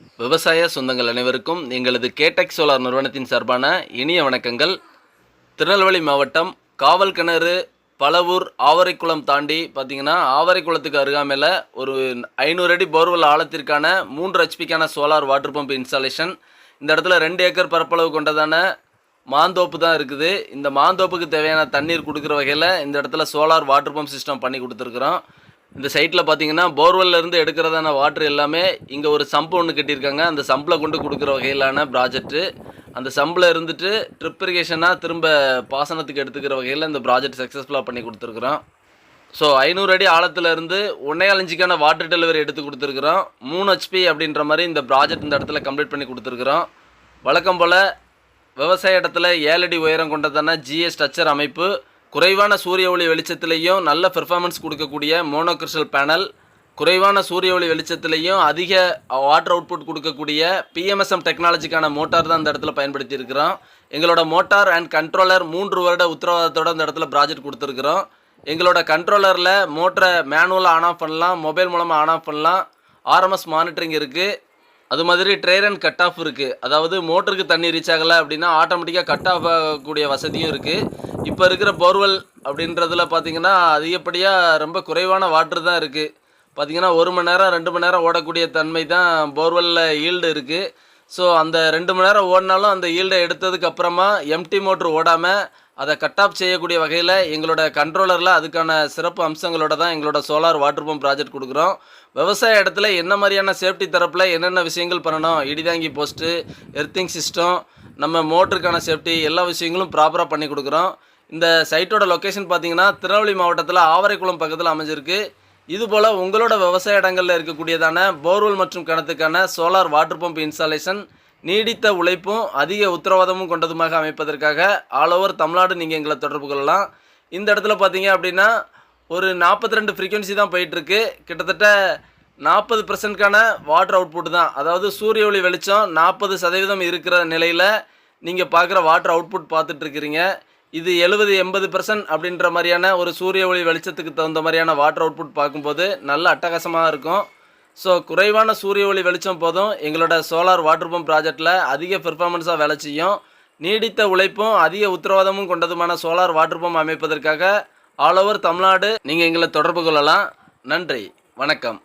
விவசாய சொந்தங்கள் அனைவருக்கும் எங்களது கேடெக் சோலார் நிறுவனத்தின் சார்பான இனிய வணக்கங்கள். திருநெல்வேலி மாவட்டம் காவல் கிணறு பலவூர் ஆவரைக்குளம் தாண்டி பார்த்தீங்கன்னா ஆவரைக்குளத்துக்கு அருகாமையில் ஒரு ஐநூறு அடி போர்வெல் ஆழத்திற்கான மூன்று ஹெச்பிக்கான சோலார் வாட்டர் பம்ப் இன்ஸ்டாலேஷன் இந்த இடத்துல ரெண்டு ஏக்கர் பரப்பளவு கொண்டதான மாந்தோப்பு தான் இருக்குது. இந்த மாந்தோப்புக்கு தேவையான தண்ணீர் கொடுக்குற வகையில் இந்த இடத்துல சோலார் வாட்டர் பம்ப் சிஸ்டம் பண்ணி கொடுத்துருக்குறோம். இந்த சைட்டில் பார்த்தீங்கன்னா போர்வெல்லேருந்து எடுக்கிறதான வாட்டர் எல்லாமே இங்கே ஒரு சம்பு ஒன்று கட்டியிருக்காங்க. அந்த சம்பில் கொண்டு கொடுக்குற வகையிலான ப்ராஜெக்ட்டு அந்த சம்பில் இருந்துட்டு ட்ரிப் இரிகேஷனாக திரும்ப பாசனத்துக்கு எடுத்துக்கிற வகையில் இந்த ப்ராஜெக்ட் சக்ஸஸ்ஃபுல்லாக பண்ணி கொடுத்துருக்குறோம். ஸோ ஐநூறு அடி ஆழத்துலேருந்து ஒன்றே ஒன்னே வாட்டர் டெலிவரி எடுத்து கொடுத்துருக்குறோம். மூணு ஹெச்பி அப்படின்ற மாதிரி இந்த ப்ராஜெக்ட் இந்த இடத்துல கம்ப்ளீட் பண்ணி கொடுத்துருக்குறோம். வழக்கம் போல் விவசாய இடத்துல ஏழடி உயரம் கொண்டதான ஜிஎஸ் ஸ்ட்ரக்சர் அமைப்பு குறைவான சூரிய ஒளி வெளிச்சத்திலையும் நல்ல பெர்ஃபார்மன்ஸ் கொடுக்கக்கூடிய மோனோகிறிஸ்டல் பேனல் குறைவான சூரிய ஒளி வெளிச்சத்திலையும் அதிக வாட்டர் அவுட்புட் கொடுக்கக்கூடிய பிஎம்எஸ்எம் டெக்னாலஜிக்கான மோட்டார் தான் இந்த இடத்துல பயன்படுத்தி இருக்கிறோம் எங்களோட மோட்டார் அண்ட் கண்ட்ரோலர் மூன்று வருட உத்தரவாதத்தோட அந்த இடத்துல ப்ராஜெக்ட் கொடுத்துருக்குறோம். எங்களோட கண்ட்ரோலரில் மோட்டரை மேனுவலாக ஆன் ஆஃப் பண்ணலாம் மொபைல் மூலமாக ஆன் ஆஃப் பண்ணலாம். ஆர்எம்எஸ் மானிட்டரிங் இருக்குது அது மாதிரி ட்ரெயர் அண்ட் கட் ஆஃப் இருக்குது அதாவது மோட்டருக்கு தண்ணி ரீச் ஆகலை அப்படின்னா ஆட்டோமேட்டிக்காக கட் ஆஃப் ஆகக்கூடிய வசதியும் இருக்குது இப்போ இருக்கிற போர்வெல் அப்படின்றதுல பார்த்தீங்கன்னா அதிகப்படியாக ரொம்ப குறைவான வாட்டர் தான் இருக்குது பார்த்தீங்கன்னா ஒரு மணி நேரம் ரெண்டு மணி நேரம் ஓடக்கூடிய தன்மை தான் போர்வெல்லில் ஈல்டு இருக்குது ஸோ அந்த ரெண்டு மணி நேரம் ஓடினாலும் அந்த ஈல்டை எடுத்ததுக்கு அப்புறமா எம்டி மோட்ரு ஓடாமல் அதை கட் ஆஃப் செய்யக்கூடிய வகையில் எங்களோட கண்ட்ரோலரில் அதுக்கான சிறப்பு அம்சங்களோட தான் எங்களோட சோலார் வாட்டர் பம்ப் ப்ராஜெக்ட் கொடுக்குறோம். விவசாய இடத்துல என்ன மாதிரியான சேஃப்டி தரப்பில் என்னென்ன விஷயங்கள் பண்ணணும்? இடிதாங்கி போஸ்ட்டு எர்த்திங் சிஸ்டம் நம்ம மோட்டருக்கான சேஃப்டி எல்லா விஷயங்களும் ப்ராப்பராக பண்ணி கொடுக்குறோம். இந்த சைட்டோட லொக்கேஷன் பார்த்தீங்கன்னா திருநெல்வேலி மாவட்டத்தில் ஆவரைக்குளம் பக்கத்தில் அமைஞ்சிருக்கு. இதுபோல் உங்களோட விவசாய இடங்களில் இருக்கக்கூடியதான போர்வெல் மற்றும் கிணத்துக்கான சோலார் வாட்டர் பம்ப் இன்ஸ்டாலேஷன் நீடித்த உழைப்பும் அதிக உத்தரவாதமும் கொண்டதுமாக அமைப்பதற்காக ஆல் ஓவர் தமிழ்நாடு நீங்கள் எங்களை தொடர்பு கொள்ளலாம். இந்த இடத்துல பார்த்தீங்க அப்படின்னா ஒரு நாற்பத்தி ரெண்டு ஃப்ரீக்வன்சி தான் போயிட்டுருக்கு. கிட்டத்தட்ட நாற்பது பர்சன்ட்கான வாட்டர் அவுட்புட் தான். அதாவது சூரிய ஒளி வெளிச்சம் நாற்பது சதவீதம் இருக்கிற நிலையில் நீங்கள் பார்க்குற வாட்டர் அவுட்புட் பார்த்துட்ருக்கிறீங்க இது எழுபது எண்பது பெர்சன்ட் அப்படின்ற மாதிரியான ஒரு சூரிய ஒளி வெளிச்சத்துக்கு தகுந்த மாதிரியான வாட்டர் அவுட்புட் பார்க்கும்போது நல்ல அட்டகாசமாக இருக்கும். ஸோ குறைவான சூரிய ஒளி வெளிச்சம் போதும் எங்களோட சோலார் வாட்டர் பம்ப் ப்ராஜெக்டில் அதிக பெர்ஃபார்மன்ஸாக வேலை செய்யும். நீடித்த உழைப்பும் அதிக உத்தரவாதமும் கொண்டதுமான சோலார் வாட்டர் பம்ப் அமைப்பதற்காக ஆல் ஓவர் தமிழ்நாடு நீங்கள் எங்களை தொடர்பு கொள்ளலாம். நன்றி வணக்கம்.